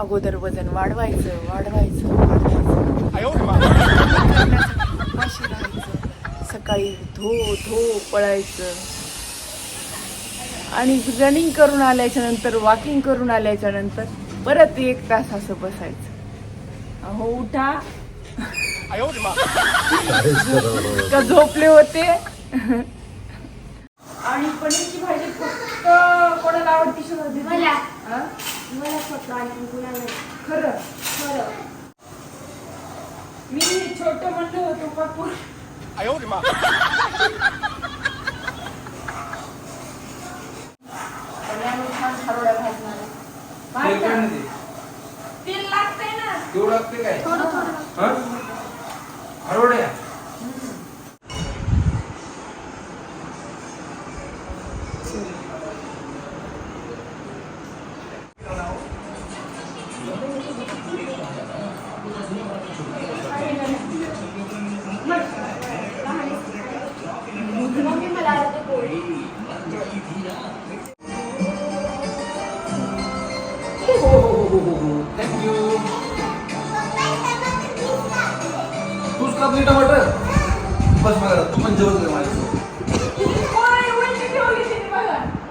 अगोदर वजन वाढवायचं वाढवायचं वाढवायचं. राहायचं सकाळी धो धो पळायचं. आणि रनिंग करून आल्याच्यानंतर वॉकिंग करून आल्याच्यानंतर परत एक तास असं बसायचं. अहो उठा. का झोपले होते. आणि पनीरची भाजी फक्त कोणाला आवडती शोधते मला हा? मला फक्त आणि कुणाला नाही. खरं खरं मी छोट म्हणलं होतो याने छान भाजणार. भाज ना. तेल लागतंय ना तेवढं लागते काय थोडं थोडं हा?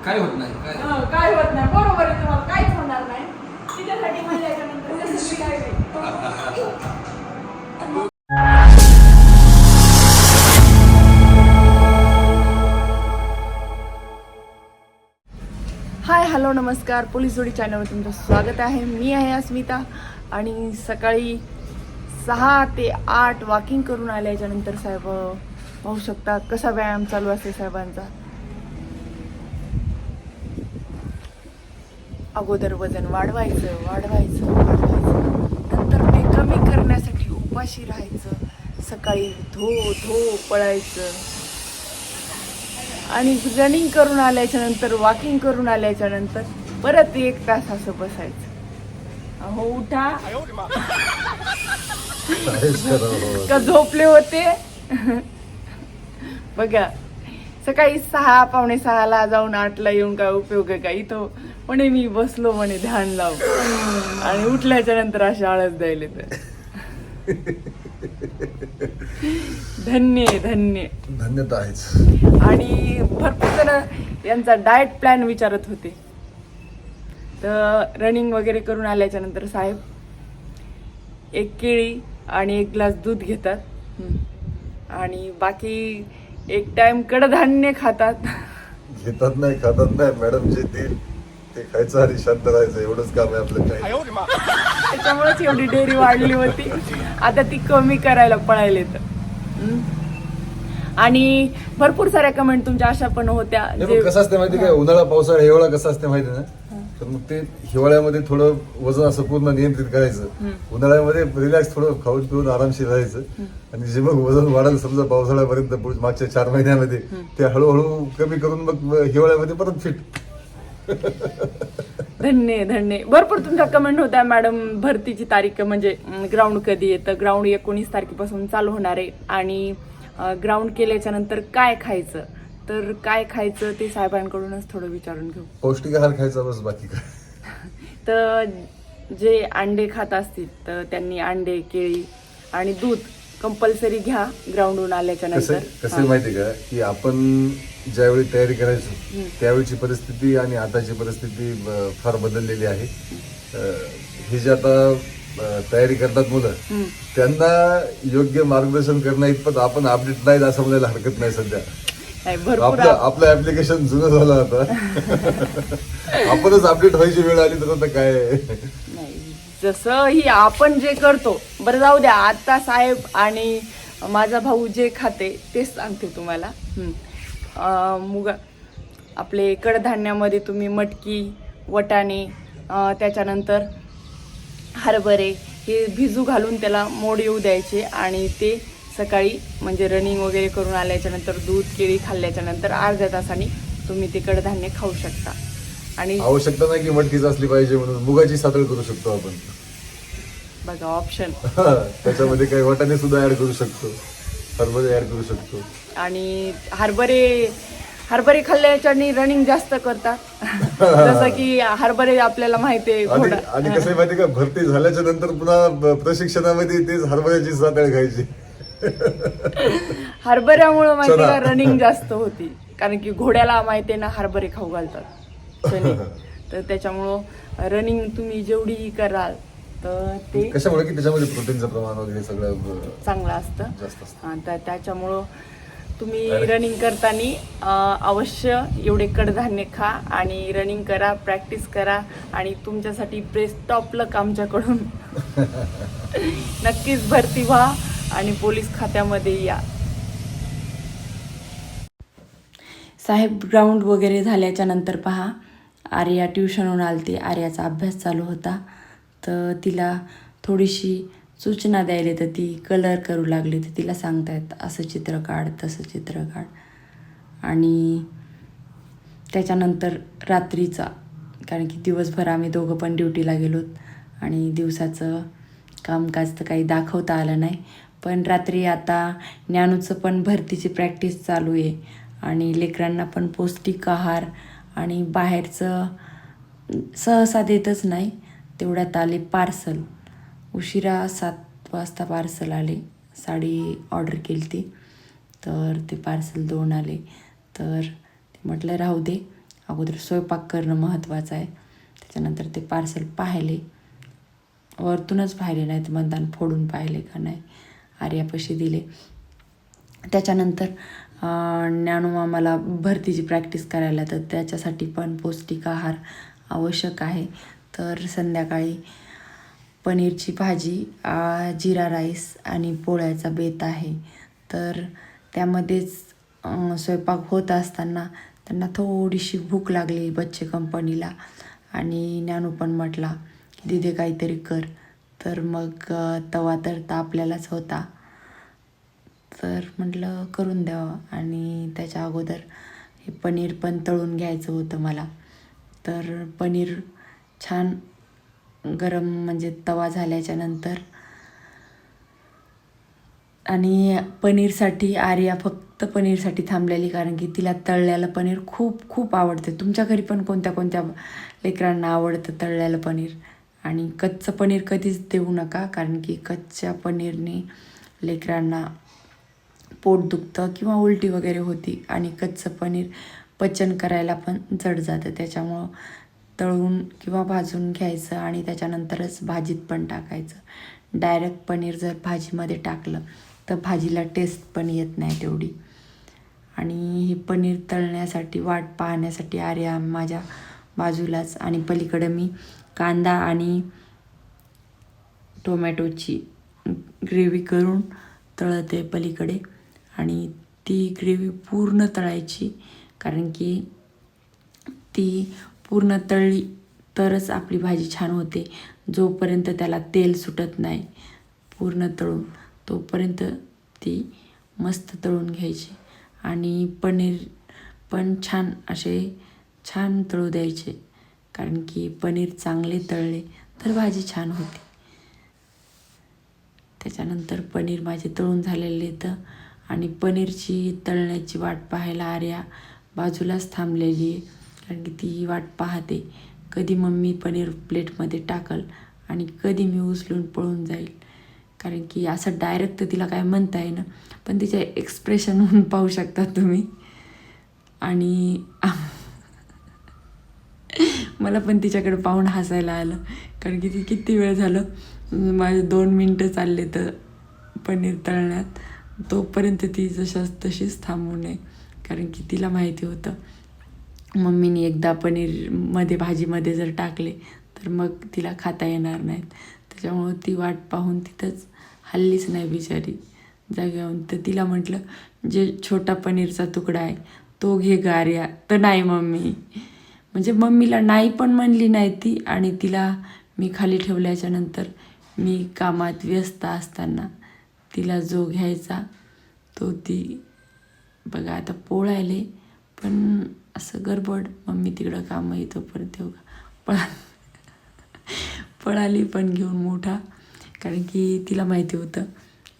काय होत नाही काय? हं, काय होत नाही. बरोबर आहे तुम्हाला काहीच होणार नाही. तिच्यासाठी नंतर काय. हाय हॅलो नमस्कार. पोलीस जोडी चॅनलवर तुमचं स्वागत आहे. मी आहे अस्मिता आणि सकाळी सहा ते आठ वॉकिंग करून आल्याच्यानंतर साहेब पाहू शकता कसा व्यायाम चालू असते साहेबांचा. अगोदर वजन वाढवायचं वाढवायचं वाढवायचं. नंतर ते कमी करण्यासाठी उपाशी राहायचं. सकाळी धो धो पळायचं. आणि रनिंग करून आल्याच्यानंतर वॉकिंग करून आल्याच्यानंतर परत एक तास असं बसायचं. अहो उठा. का झोपले होते. बघा सकाळी सहा पावणे सहाला जाऊन आठला येऊन काय उपयोग आहे का? इथं म्हणे मी बसलो म्हणे ध्यान लाव. आणि उठल्याच्या नंतर अशी आळस द्यायले तर धन्य आहे, धन्य आहे. धन्यता आहेच. आणि भरपूर जण यांचा डाएट प्लॅन विचारत होते. तर रनिंग वगैरे करून आल्याच्यानंतर साहेब एक केळी आणि एक ग्लास दूध घेतात. हम्म. आणि बाकी एक टाइम कडधान्य खातात. घेतात नाही खातात नाही मॅडम जे देईल ते खायचं आणि शांत राहायचं एवढंच काम आहे आपलं काय त्याच्यामुळेच एवढी डेअरी वाढली होती. आता ती कमी करायला पळायले तर. आणि भरपूर साऱ्या कमेंट तुमच्या अशा पण होत्या. नाही, जे- पण कसं असते माहिती काय उन्हाळा पावसाळा हिवाळा कसं असते माहिती ना? तर मग ते हिवाळ्यामध्ये थोडं वजन असं पूर्ण नियंत्रित करायचं. उन्हाळ्यामध्ये रिलॅक्स थोडं खाऊन पिऊन आरामशीर राहायचं. आणि जे मग वजन वाढेल समजा पावसाळ्यापर्यंत मागच्या चार महिन्यामध्ये ते हळूहळू कमी करून मग हिवाळ्यामध्ये परत फिट धन्य धन्य. भरपूर तुमच्या कमेंट होत्या मॅडम भरतीची तारीख म्हणजे ग्राउंड कधी येतं? ग्राउंड एकोणीस तारखेपासून चालू होणार आहे. आणि ग्राउंड केल्याच्यानंतर काय खायचं? तर काय खायचं ते साहेबांकडूनच थोडं विचारून घेऊ. पौष्टिक आहार खायचा बस बाकी काय. तर जे अंडे खात असतील तर त्यांनी अंडे केळी आणि दूध कंपल्सरी घ्या ग्राउंडहून आल्याच्या कसं नंतर. कसं माहिती का? की आपण ज्यावेळी तयारी करायचो त्यावेळीची परिस्थिती आणि आताची परिस्थिती फार बदललेली आहे. अं, हे जे आता अं, तयारी करतात मुलं त्यांना योग्य मार्गदर्शन करणं इतपत आपण अपडेट नाहीत असं म्हणायला हरकत नाही सध्या. नाही, भरपूर आपलं आपलं ऍप्लिकेशन जुनं झालं आता. आपणच अपडेट व्हायची वेळ आली तर आता काय? जसंही आपण जे करतो बरं जाऊ द्या आत्ता साहेब आणि माझा भाऊ जे खाते तेच सांगते तुम्हाला. मुगा आपले कडधान्यामध्ये तुम्ही मटकी वटाणे त्याच्यानंतर हरभरे हे भिजू घालून त्याला मोड येऊ द्यायचे आणि ते सकाळी म्हणजे रनिंग वगैरे करून आल्याच्यानंतर दूध केळी खाल्ल्याच्यानंतर अर्ध्या तासाने तुम्ही ते कडधान्य खाऊ शकता. आणि आवश्यकता नाही की मटकीच असली पाहिजे म्हणून मुगाची सातळ करू शकतो आपण. बघा ऑप्शन त्याच्यामध्ये काही वाटाणे सुद्धा ऍड करू शकतो. हरभरे ऍड करू शकतो. आणि हरभरे हरभरे खाल्ल्याच्यानी रनिंग जास्त करतात. जसं की हरभरे आपल्याला माहिती आहे आणि कसं माहिती का? भरती झाल्याच्यानंतर पुन्हा प्रशिक्षणामध्ये तेच हरभऱ्याची साताळ खायची. हरभऱ्यामुळं माहिती. का रनिंग जास्त होती. कारण की घोड्याला माहिती ना हरभरे खाऊ घालतात. चणे. तर त्याच्यामुळं रनिंग तुम्ही जेवढी कराल तर ते कशामुळे की त्याच्यामध्ये प्रोटीनचं प्रमाण वगैरे सगळं ब- चांगलं असतं. जास्त असतं? हा, तर त्याच्यामुळं तुम्ही रनिंग करताना अवश्य एवढे कडधान्य खा आणि रनिंग करा प्रॅक्टिस करा आणि तुमच्यासाठी प्रेस टॉप लक आमच्याकडून. नक्कीच भरती व्हा आणि पोलीस खात्यामध्ये या. साहेब ग्राउंड वगैरे झाल्याच्यानंतर पहा. आर्या ट्युशनहून आलती. आर्याचा अभ्यास चालू होता. तर तिला थोडीशी सूचना द्यायला तर ती कलर करू लागली तर तिला सांगतायत असं चित्र काढ तसं चित्र काढ. आणि त्याच्यानंतर रात्रीचा कारण की दिवसभर आम्ही दोघं पण ड्युटीला गेलोत आणि दिवसाचं कामकाज तर काही दाखवता आलं नाही. पण रात्री आता ज्ञानूचं पण भरतीची प्रॅक्टिस चालू आहे. आणि लेकरांना पण पौष्टिक आहार आणि बाहेरचं सहसा देतच नाही तेवढ्यात आले पार्सल. उशिरा सात वाजता पार्सल आले. साडी ऑर्डर केली ती तर ते पार्सल दोन आले. तर ते म्हटलं राहू दे. अगोदर स्वयंपाक करणं महत्त्वाचं आहे. त्याच्यानंतर ते पार्सल पाहिले. वरतूनच पाहिले नाहीत मतदान फोडून पाहिले का नाही आर्यापाशी दिले. त्याच्यानंतर अं, आम्हाला भरतीची प्रॅक्टिस करायला तर त्याच्यासाठी पण पौष्टिक आहार आवश्यक आहे. तर संध्याकाळी पनीरची भाजी जिरा राईस आणि पोळ्याचा बेत आहे. तर त्यामध्येच स्वयंपाक होत असताना त्यांना थोडीशी भूक लागली बच्चे कंपनीला आणि ज्ञानू पण म्हटला की दिदे काहीतरी कर. तर मग तवा तर तापलेलाच होता. तर म्हटलं करून द्यावं. आणि त्याच्या अगोदर हे पनीर पण तळून घ्यायचं होतं मला. तर पनीर छान गरम म्हणजे तवा झाल्याच्यानंतर आणि पनीरसाठी आर्या फक्त पनीरसाठी थांबलेली कारण की तिला तळलेलं पनीर खूप खूप आवडते. तुमच्या घरी पण कोणत्या कोणत्या लेकरांना आवडतं तळलेलं पनीर? आणि कच्चं पनीर कधीच देऊ नका कारण की कच्च्या पनीरने लेकरांना पोट दुखतं किंवा उलटी वगैरे होती आणि कच्चं पनीर पचन करायला पण जड जातं. त्याच्यामुळं तळून किंवा भाजून घ्यायचं आणि त्याच्यानंतरच भाजीत पण टाकायचं. डायरेक्ट पनीर जर भाजीमध्ये टाकलं तर भाजीला टेस्ट पण येत नाही तेवढी. आणि हे पनीर तळण्यासाठी वाट पाहण्यासाठी आर्या माझ्या बाजूलाच आणि पलीकडं मी कांदा आणि टोमॅटोची ग्रेव्ही करून तळते पलीकडे. आणि ती ग्रेव्ही पूर्ण तळायची. कारण की ती पूर्ण तळली तरच आपली भाजी छान होते. जोपर्यंत त्याला तेल सुटत नाही पूर्ण तळून तोपर्यंत ती मस्त तळून घ्यायची. आणि पनीर पण छान असे छान तळू द्यायचे. कारण की पनीर चांगले तळले तर भाजी छान होते. त्याच्यानंतर पनीर माझे तळून झालेले तर आणि पनीरची तळण्याची वाट पाहायला आर्या बाजूलाच थांबलेली आहे. कारण की ती वाट पाहते कधी मम्मी पनीर प्लेटमध्ये टाकल आणि कधी मी उचलून पळून जाईल. कारण की असं डायरेक्ट तर तिला काय म्हणता येईन पण तिच्या म्हणून पाहू शकता तुम्ही. आणि मला पण तिच्याकडे पाहून हसायला आलं. कारण की ती किती वेळ झालं माझे दोन मिनटं चालले तर पनीर तळण्यात. तोपर्यंत ती जशाच तशीच थांबू नये. कारण की तिला माहिती होतं. मम्मीने एकदा पनीरमध्ये भाजीमध्ये जर टाकले तर मग तिला खाता येणार नाहीत. त्याच्यामुळं ती वाट पाहून तिथंच हल्लीच नाही बिचारी. जाग्याहून तर तिला म्हटलं जे छोटा पनीरचा तुकडा आहे तो घे गार्या. तर नाही मम्मी. म्हणजे मम्मीला नाही पण म्हणली नाही ती. आणि तिला मी खाली ठेवल्याच्या नंतर मी कामात व्यस्त असताना तिला जो घ्यायचा तो ती बघा आता पोळायले पण असं गडबड मम्मी तिकडं कामं येतो परत येऊ पळा पळाली पण घेऊन मोठा कारण की तिला माहिती होतं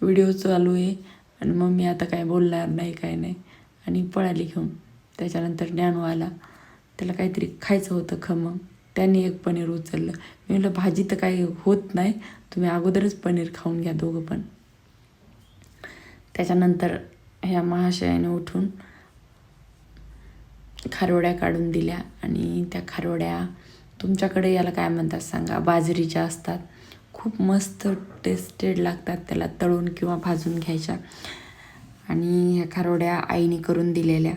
व्हिडिओ चालू आहे आणि मम्मी आता काय बोलणार नाही काय नाही. आणि पळाली घेऊन. त्याच्यानंतर ज्ञानू आला. त्याला काहीतरी खायचं होतं खमंग त्याने एक पनीर उचललं. मी म्हटलं भाजी तर काही होत नाही. तुम्ही अगोदरच पनीर खाऊन घ्या दोघं पण. त्याच्यानंतर ह्या महाशयाने उठून खारोड्या काढून दिल्या आणि त्या खारोड्या तुमच्याकडे याला काय म्हणतात सांगा? बाजरीच्या असतात. खूप मस्त टेस्टेड लागतात त्याला तळून किंवा भाजून घ्यायच्या. आणि ह्या खारोड्या आईने करून दिलेल्या.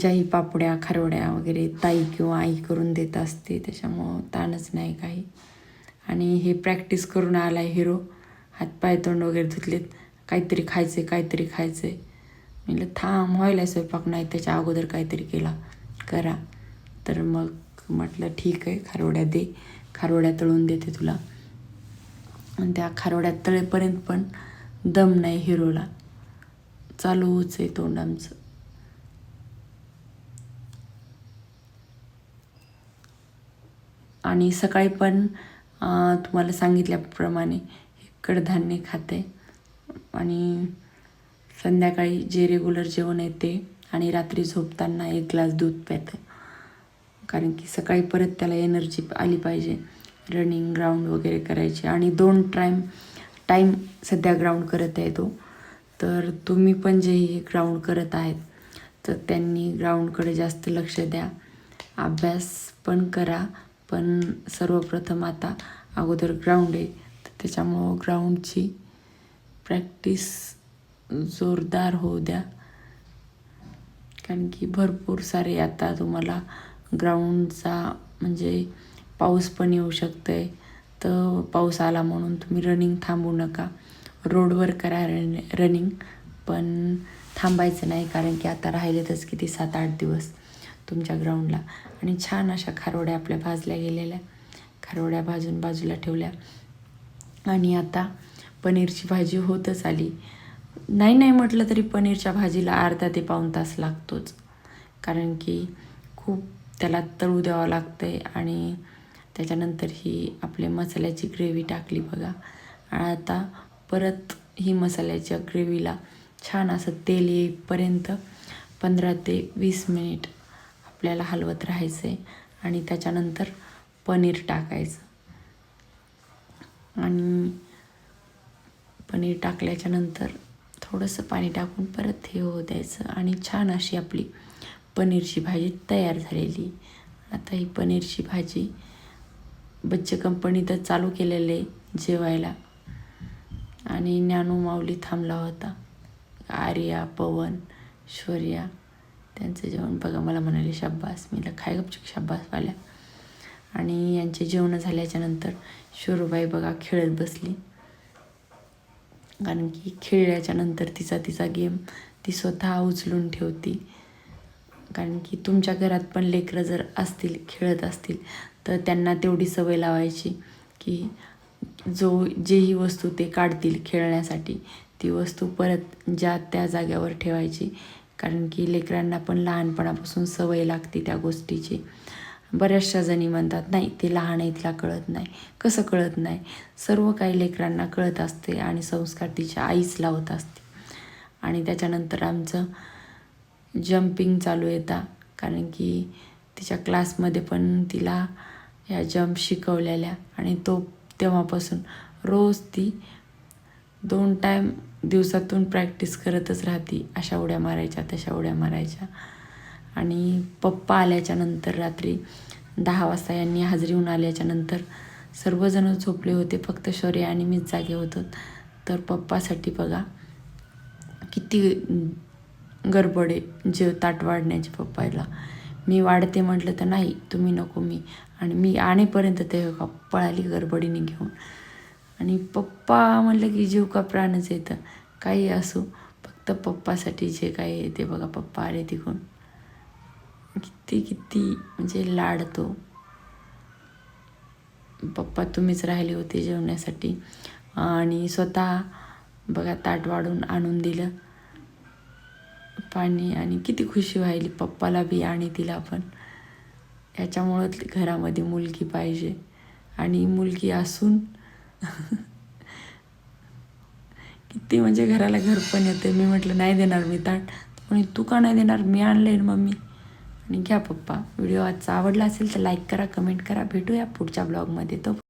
ज्याही पापड्या खारोड्या वगैरे ताई किंवा आई करून देत असते त्याच्यामुळं ताणच नाही काही. आणि हे प्रॅक्टिस करून आला हिरो हातपाय तोंड वगैरे धुतलेत. काहीतरी खायचे काहीतरी खायचे म्हणलं थांब व्हायला स्वयंपाक नाही त्याच्या अगोदर काहीतरी केला. करा. तर मग म्हटलं ठीक आहे खारवड्या दे. खारवड्या तळून देते तुला. आणि त्या खारवड्यात तळेपर्यंत पण दम नाही हिरोला. चालूच आहे तोंड आमचं. आणि सकाळी पण तुम्हाला सांगितल्याप्रमाणे कडधान्य खाते आणि संध्याकाळी जे रेग्युलर जेवण आहे ते आणि रात्री झोपताना एक ग्लास दूध प्याते कारण की सकाळी परत त्याला एनर्जी आली पाहिजे. रनिंग ग्राउंड वगैरे करायची आणि दोन टाईम टाईम सध्या ग्राउंड करत आहे तो. तर तुम्ही पण जे हे ग्राउंड करत आहेत तर त्यांनी ग्राउंडकडे जास्त लक्ष द्या. अभ्यास पण करा पण सर्वप्रथम आता अगोदर ग्राउंड आहे. त्याच्यामुळं ग्राउंडची प्रॅक्टिस जोरदार होऊ द्या. कारण की भरपूर सारे आता तुम्हाला ग्राउंडचा म्हणजे पाऊस पण येऊ शकतं आहे तर पाऊस आला म्हणून तुम्ही रनिंग थांबू नका. रोडवर करा रन रनिंग पण थांबायचं नाही कारण की आता राहिलेतच किती सात आठ दिवस तुमच्या ग्राउंडला आणि छान अशा खारोड्या आपल्या भाजल्या गेलेल्या. खारोड्या भाजून बाजूला ठेवल्या. आणि आता पनीरची भाजी होतच आली. नाही नाही म्हटलं तरी पनीरच्या भाजीला अर्धा ते पाऊण तास लागतोच. कारण की खूप त्याला तळू द्यावं लागतं आहे आणि त्याच्यानंतर ही आपले मसाल्याची ग्रेव्ही टाकली बघा. आणि आता परत ही मसाल्याच्या ग्रेव्हीला छान असं तेल येईपर्यंत पंधरा ते वीस मिनिट आपल्याला हलवत राहायचं आहे आणि त्याच्यानंतर पनीर टाकायचं. आणि पनीर टाकल्याच्या नंतर थोडंसं पाणी टाकून परत हे होऊ द्यायचं आणि छान अशी आपली पनीरची भाजी तयार झालेली. आता ही पनीरची भाजी बच्चे कंपनी तर चालू केलेले जेवायला. आणि ज्ञानू माऊली थांबला होता. आर्या पवन शौर्या त्यांचं जेवण बघा मला म्हणाले शाब्बास मी खाय गपचूक शाब्बासवाल्या आणि यांचे जेवण झाल्याच्यानंतर शोरूबाई बघा खेळत बसली. कारण की खेळल्याच्या नंतर तिचा तिचा गेम ती स्वतः उचलून ठेवती. कारण की तुमच्या घरात पण लेकरं जर असतील खेळत असतील तर त्यांना तेवढी सवय लावायची की जो जेही वस्तू ते काढतील खेळण्यासाठी ती वस्तू परत ज्या त्या जाग्यावर ठेवायची. कारण की लेकरांना पण लहानपणापासून सवय लागते त्या गोष्टीची. बऱ्याचशा जणी म्हणतात नाही ते लहान आहे तिला कळत नाही. कसं कळत नाही? सर्व काही लेकरांना कळत असते आणि संस्कार तिच्या आईच लावत असते. आणि त्याच्यानंतर आमचं जम्पिंग चालू येता कारण की तिच्या क्लासमध्ये पण तिला या जम्प शिकवलेल्या आणि तो तेव्हापासून रोज ती दोन टाईम दिवसातून प्रॅक्टिस करतच राहते. अशा उड्या मारायच्या तशा उड्या मारायच्या. आणि पप्पा आल्याच्यानंतर रात्री दहा वाजता यांनी हाजरीहून आल्याच्यानंतर सर्वजण झोपले होते फक्त शौर्य आणि मीच जागे होतो. तर पप्पासाठी बघा किती गडबड आहे जेव ताट वाढण्याची पप्पाला. मी वाढते म्हटलं तर नाही तुम्ही नको मी. आणि मी आणेपर्यंत ते का पळाली गडबडीने घेऊन. आणि पप्पा म्हणलं की जीव का प्राणच येतं काही असो फक्त पप्पासाठी जे काही येते ते बघा पप्पा आले तिकडून. किती किती म्हणजे लाडतो. पप्पा तुम्हीच राहिले होते जेवण्यासाठी. आणि स्वतः बघा ताट वाढून आणून दिलं. पाणी आणि किती खुशी व्हायली. पप्पाला बी आणि तिला पण. याच्यामुळं घरामध्ये मुलगी पाहिजे. आणि मुलगी असून किती म्हणजे घराला घर पण येते. मी म्हटलं नाही देणार मी ताट. म्हणे तू का नाही देणार? मी आणले मम्मी. आणि घ्या पप्पा. व्हिडिओ आजचा आवडला असेल तर लाईक करा कमेंट करा. भेटूया पुढच्या ब्लॉगमध्ये तो